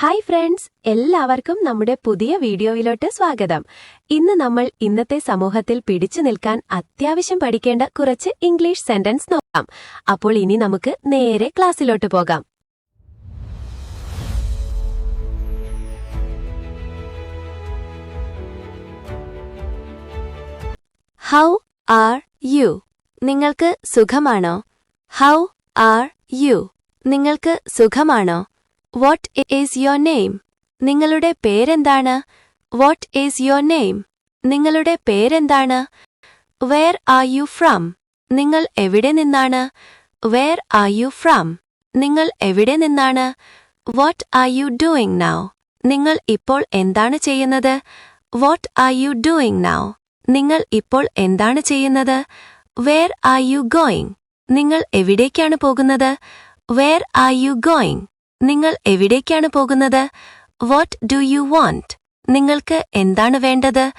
Hi friends എല്ലാവർക്കും നമ്മുടെ പുതിയ വീഡിയോയിലോട്ട് സ്വാഗതം. ഇന്ന് നമ്മൾ ഇന്നത്തെ സമൂഹത്തിൽ പിടിച്ചു നിൽക്കാൻ അത്യാവശ്യം പഠിക്കേണ്ട കുറച്ച് ഇംഗ്ലീഷ് സെന്റൻസ് നോക്കാം. അപ്പോൾ ഇനി നമുക്ക് നേരെ ക്ലാസ്സിലോട്ട് പോകാം. ഹൗ ആർ യു നിങ്ങൾക്ക് സുഖമാണോ? ഹൗ ആർ യു നിങ്ങൾക്ക് സുഖമാണോ? വാട്ട് ഈസ് യുവർ നെയിം നിങ്ങളുടെ പേരെന്താണ്? വാട്ട് ഈസ് യുവർ നെയിം നിങ്ങളുടെ പേരെന്താണ്? വേർ ആർ യു ഫ്രം നിങ്ങൾ എവിടെ നിന്നാണ്? വേർ ആർ യു ഫ്രം നിങ്ങൾ എവിടെ നിന്നാണ്? What are you doing now നിങ്ങൾ ഇപ്പോൾ എന്താണ് ചെയ്യുന്നത്? What are you doing now നിങ്ങൾ ഇപ്പോൾ എന്താണ് ചെയ്യുന്നത്? വേർ ആർ യു ഗോയിങ് നിങ്ങൾ എവിടേക്കാണ് പോകുന്നത്? വേർ ആർ യു ഗോയിങ് നിങ്ങൾ എവിടേക്കാണ് പോകുന്നത്? വാട്ട് ഡു യു വാണ്ട് നിങ്ങൾക്ക് എന്താണ് വേണ്ടത്?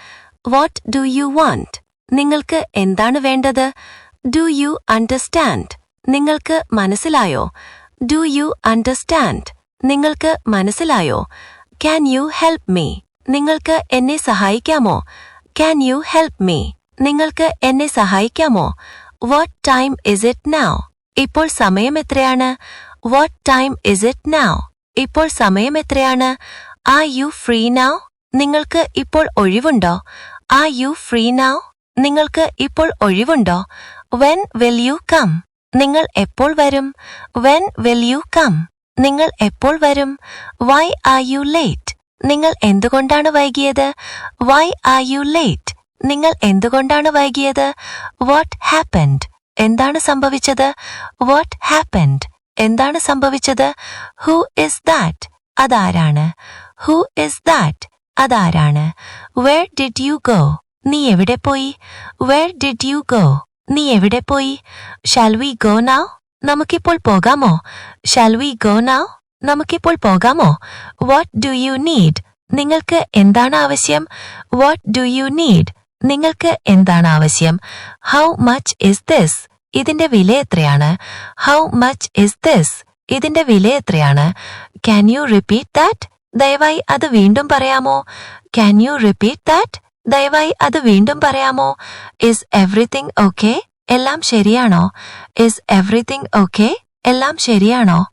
വാട്ട് ഡു യു വാണ്ട് നിങ്ങൾക്ക് എന്താണ് വേണ്ടത്? ഡു യു അണ്ടർസ്റ്റാൻഡ് നിങ്ങൾക്ക് മനസ്സിലായോ? ഡു യു അണ്ടർസ്റ്റാൻഡ് നിങ്ങൾക്ക് മനസ്സിലായോ? ക്യാൻ യു ഹെൽപ്പ് മീ നിങ്ങൾക്ക് എന്നെ സഹായിക്കാമോ? ക്യാൻ യു ഹെൽപ്പ് മീ നിങ്ങൾക്ക് എന്നെ സഹായിക്കാമോ? What time is it now ഇപ്പോൾ സമയം എത്രയാണ്? What time is it now ഇപ്പോൾ സമയം എത്രയാണ്? ആ യു ഫ്രീ നൗ നിങ്ങൾക്ക് ഇപ്പോൾ ഒഴിവുണ്ടോ? ആ യു ഫ്രീ നൗ നിങ്ങൾക്ക് ഇപ്പോൾ ഒഴിവുണ്ടോ? വെൻ വിൽ യു കം നിങ്ങൾ എപ്പോൾ വരും? വെൻ വിൽ യു കം നിങ്ങൾ എപ്പോൾ വരും? വൈ ആർ യു ലേറ്റ് നിങ്ങൾ എന്തുകൊണ്ടാണ് വൈകിയത്? വൈ ആർ യു ലേറ്റ് നിങ്ങൾ എന്തുകൊണ്ടാണ് വൈകിയത്? വാട്ട് ഹാപ്പൻഡ് എന്താണ് സംഭവിച്ചത്? വാട്ട് ഹാപ്പൻഡ് എന്താണ് സംഭവിച്ചത്? ഹു ഇസ് ദാറ്റ് അതാരാണ്? ഹു ഇസ് ദാറ്റ് അതാരാണ്? വേർ ഡിഡ് യു ഗോ നീ എവിടെ പോയി? വേർ ഡിഡ് യു ഗോ നീ എവിടെ പോയി? ഷാൽ വി ഗോ നൗ നമുക്കിപ്പോൾ പോകാമോ? ഷാൽ വി ഗോ നൗ നമുക്കിപ്പോൾ പോകാമോ? വാട്ട് ഡു യു നീഡ് നിങ്ങൾക്ക് എന്താണ് ആവശ്യം? വാട്ട് ഡു യു നീഡ് നിങ്ങൾക്ക് എന്താണ് ആവശ്യം? ഹൗ മച്ച് ഇസ് ദിസ് ഇതിന്റെ വില എത്രയാണ്? ഹൗ മച്ച് ഇസ് ദിസ് ഇതിന്റെ വില എത്രയാണ്? ക്യാൻ യു റിപ്പീറ്റ് ദാറ്റ് ദയവായി അത് വീണ്ടും പറയാമോ? ക്യാൻ യു റിപ്പീറ്റ് ദാറ്റ് ദയവായി അത് വീണ്ടും പറയാമോ? ഇസ് എവറിത്തിങ് ഓക്കെ എല്ലാം ശരിയാണോ? ഇസ് എവറിത്തിങ് ഓക്കെ എല്ലാം ശരിയാണോ?